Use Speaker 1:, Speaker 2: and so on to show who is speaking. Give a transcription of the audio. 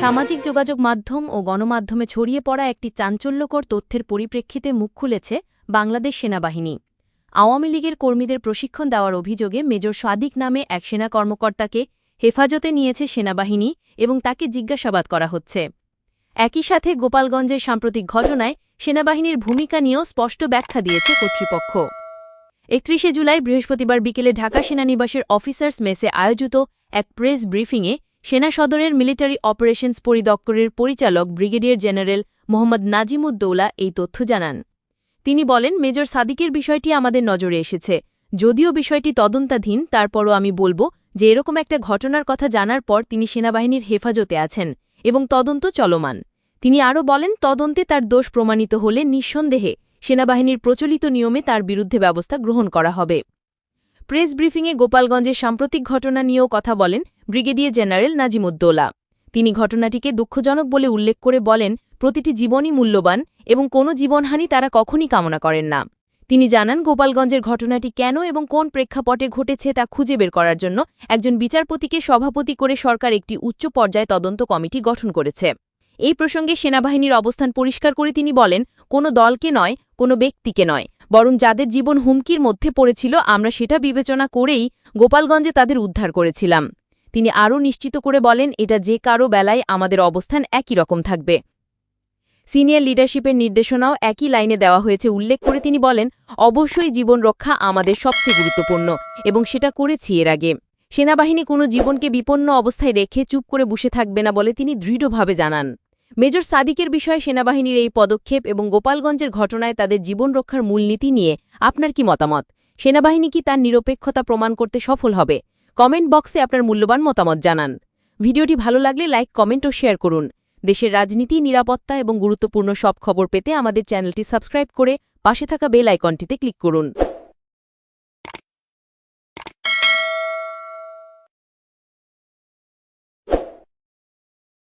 Speaker 1: সামাজিক যোগাযোগ মাধ্যম ও গণমাধ্যমে ছড়িয়ে পড়া একটি চাঞ্চল্যকর তথ্যের পরিপ্রেক্ষিতে মুখ খুলেছে বাংলাদেশ সেনাবাহিনী। আওয়ামী লীগের কর্মীদের প্রশিক্ষণ দেওয়ার অভিযোগে মেজর সাদিক নামে এক সেনা কর্মকর্তাকে হেফাজতে নিয়েছে সেনাবাহিনী এবং তাকে জিজ্ঞাসাবাদ করা হচ্ছে। একই সাথে গোপালগঞ্জের সাম্প্রতিক ঘটনায় সেনাবাহিনীর ভূমিকা নিয়েও স্পষ্ট ব্যাখ্যা দিয়েছে কর্তৃপক্ষ। একত্রিশে জুলাই বৃহস্পতিবার বিকেলে ঢাকা সেনানিবাসের অফিসার্স মেসে আয়োজিত এক প্রেস ব্রিফিংয়ে সেনা সদরের মিলিটারি অপারেশনস পরিদপ্তরের পরিচালক ব্রিগেডিয়ার জেনারেল মোহাম্মদ নাজিমুদ্দৌলা এই তথ্য জানান। তিনি বলেন, মেজর সাদিকের বিষয়টি আমাদের নজরে এসেছে। যদিও বিষয়টি তদন্তাধীন, তারপরও আমি বলব যে এরকম একটা ঘটনার কথা জানার পর তিনি সেনাবাহিনীর হেফাজতে আছেন এবং তদন্ত চলমান। তিনি আরও বলেন, তদন্তে তার দোষ প্রমাণিত হলে নিঃসন্দেহে সেনাবাহিনীর প্রচলিত নিয়মে তার বিরুদ্ধে ব্যবস্থা গ্রহণ করা হবে। প্রেস ব্রিফিংয়ে গোপালগঞ্জের সাম্প্রতিক ঘটনা নিয়েও কথা বলেন ব্রিগেডিয়ার জেনারেল নাজিমুদ্দৌলা। তিনি ঘটনাটিকে দুঃখজনক বলে উল্লেখ করে বলেন, প্রতিটি জীবনই মূল্যবান এবং কোনো জীবনহানি তারা কখনই কামনা করেন না। তিনি জানান, গোপালগঞ্জের ঘটনাটি কেন এবং কোন প্রেক্ষাপটে ঘটেছে তা খুঁজে বের করার জন্য একজন বিচারপতিকে সভাপতি করে সরকার একটি উচ্চ পর্যায় তদন্ত কমিটি গঠন করেছে। এই প্রসঙ্গে সেনাবাহিনীর অবস্থান পরিষ্কার করে তিনি বলেন, কোনো দলকে নয়, কোনো ব্যক্তিকে নয়, বরং যাদের জীবন হুমকির মধ্যে পড়েছিল আমরা সেটা বিবেচনা করেই গোপালগঞ্জে তাদের উদ্ধার করেছিলাম। তিনি আরও নিশ্চিত করে বলেন, এটা যে কারও বেলায় আমাদের অবস্থান একই রকম থাকবে। সিনিয়র লিডারশিপের নির্দেশনাও একই লাইনে দেওয়া হয়েছে উল্লেখ করে তিনি বলেন, অবশ্যই জীবন রক্ষা আমাদের সবচেয়ে গুরুত্বপূর্ণ এবং সেটা করেছি এর আগে। সেনাবাহিনী কোনো জীবনকে বিপন্ন অবস্থায় রেখে চুপ করে বসে থাকবে না বলে তিনি দৃঢ়ভাবে জানান। মেজর সাদিকের বিষয়ে সেনাবাহিনীর এই পদক্ষেপ এবং গোপালগঞ্জের ঘটনায় তাদের জীবন রক্ষার মূলনীতি নিয়ে আপনার কি মতামত? সেনাবাহিনী কি তার নিরপেক্ষতা প্রমাণ করতে সফল হবে? কমেন্ট বক্সে আপনার মূল্যবান মতামত জানান। ভিডিওটি ভালো লাগলে লাইক, কমেন্ট ও শেয়ার করুন। দেশের রাজনীতি, নিরাপত্তা এবং গুরুত্বপূর্ণ সব খবর পেতে আমাদের চ্যানেলটি সাবস্ক্রাইব করে পাশে থাকা বেল আইকনটিতে ক্লিক করুন।